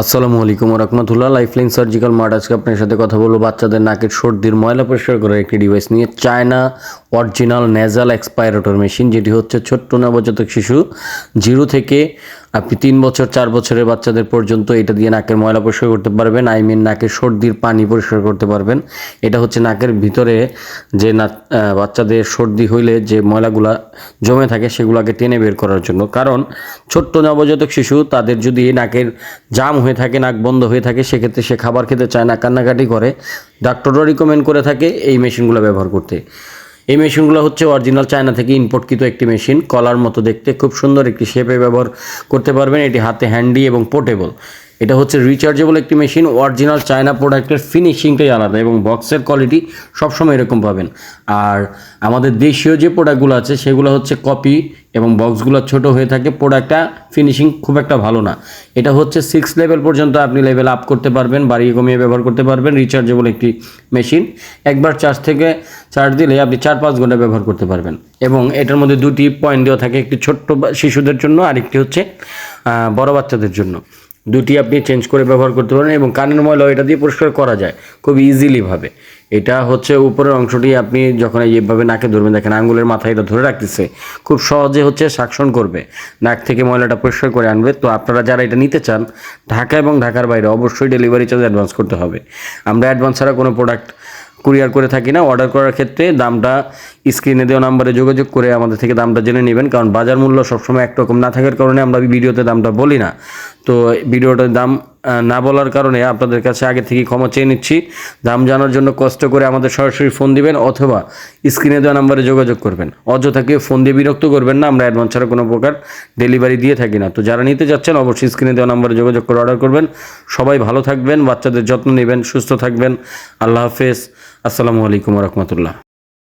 আসসালামু আলাইকুম রহমতুল্লাহ lifeline surgical mart আজকে আপনার সাথে কথা বলব বাচ্চাদের নাকের সর্দির ময়লা পরিষ্কার করার একটি ডিভাইস নিয়ে। China original nasal aspirator machine যেটি হচ্ছে ছোট্ট নবজাতক শিশু জিরো থেকে আপনি তিন বছর, চার বছরের বাচ্চাদের পর্যন্ত এটা দিয়ে নাকের ময়লা পরিষ্কার করতে পারবেন, আই মিন নাকের সর্দির পানি পরিষ্কার করতে পারবেন। এটা হচ্ছে নাকের ভিতরে যে না বাচ্চাদের সর্দি হইলে যে ময়লাগুলা জমে থাকে সেগুলোকে টেনে বের করার জন্য। কারণ ছোট্ট নবজাতক শিশু তাদের যদি নাকের জাম হয়ে থাকে, নাক বন্ধ হয়ে থাকে, সেক্ষেত্রে সে খাবার খেতে চায় না, কান্নাকাটি করে। ডাক্তাররা রিকমেন্ড করে থাকে এই মেশিনগুলো ব্যবহার করতে। এই মেশিনগুলো হচ্ছে অরিজিনাল চায়না থেকে ইম্পোর্টকৃত একটি মেশিন। কলার মতো দেখতে খুব সুন্দর একটি শেপে ব্যবহার করতে পারবেন। এটি হাতে হ্যান্ডি এবং পোর্টেবল এটা হচ্ছে রিচার্জেবল একটি মেশিন। অরিজিনাল চায়না প্রোডাক্টের ফিনিশিংটাই আলাদা এবং বক্সের কোয়ালিটি সবসময় এরকম পাবেন। আর আমাদের দেশীয় যে প্রোডাক্টগুলো আছে, সেগুলো হচ্ছে কপি এবং বক্সগুলো ছোট হয়ে থাকে প্রোডাক্টটা ফিনিশিং খুব একটা ভালো না। এটা হচ্ছে সিক্স লেভেল পর্যন্ত আপনি লেভেল আপ করতে পারবেন, বাড়িয়ে কমিয়ে ব্যবহার করতে পারবেন রিচার্জেবল একটি মেশিন একবার চার্জ থেকে চার্জ দিলে আপনি চার পাঁচ ঘণ্টা ব্যবহার করতে পারবেন। এবং এটার মধ্যে দুটি পয়েন্ট দেওয়া থাকে, একটি ছোট্ট শিশুদের জন্য, আরেকটি হচ্ছে বড় বাচ্চাদের জন্য। দুটি আপনি চেঞ্জ করে ব্যবহার করতে পারেন এবং কানের ময়লা এটা দিয়ে পরিষ্কার করা যায় খুব ইজিলিভাবে এটা হচ্ছে উপরের অংশটি আপনি যখন এইভাবে নাকে ধরবেন, দেখেন আঙ্গুলের মাথায় এটা ধরে রাখতেছে, খুব সহজে হচ্ছে শাকসন করবে। নাক থেকে ময়লাটা পরিষ্কার করে আনবে। তো আপনারা যারা এটা নিতে চান, ঢাকা এবং ঢাকার বাইরে অবশ্যই ডেলিভারি চার্জ অ্যাডভান্স করতে হবে। আমরা অ্যাডভান্স ছাড়া কোনো প্রোডাক্ট কুরিয়ার করে থাকি না অর্ডার করার ক্ষেত্রে দামটা স্ক্রিনে দেওয়া নাম্বারে যোগাযোগ করে আমাদের থেকে দামটা জেনে নেবেন। কারণ বাজার মূল্য সবসময় একরকম না থাকার কারণে আমরা ভিডিওতে দামটা বলি না। তো ভিডিওটার দাম না বলার কারণে আপনাদের কাছে আগে থেকে ক্ষমা চেয়ে নিচ্ছি। দাম জানার জন্য কষ্ট করে আমাদের সরাসরি ফোন দিবেন অথবা স্ক্রিনে দেওয়া নাম্বারে যোগাযোগ করবেন। অযথা কেউ ফোন দিয়ে বিরক্ত করবেন না, আমরা অ্যাডভান্স ছাড়া কোনো প্রকার ডেলিভারি দিয়ে থাকি না। তো যারা নিতে যাচ্ছেন, অবশ্যই স্ক্রিনে দেওয়া নাম্বারে যোগাযোগ করে অর্ডার করবেন। সবাই ভালো থাকবেন, বাচ্চাদের যত্ন নেবেন, সুস্থ থাকবেন। আল্লাহ হাফেজ। আসসালামু আলাইকুম রহমতুল্লাহ।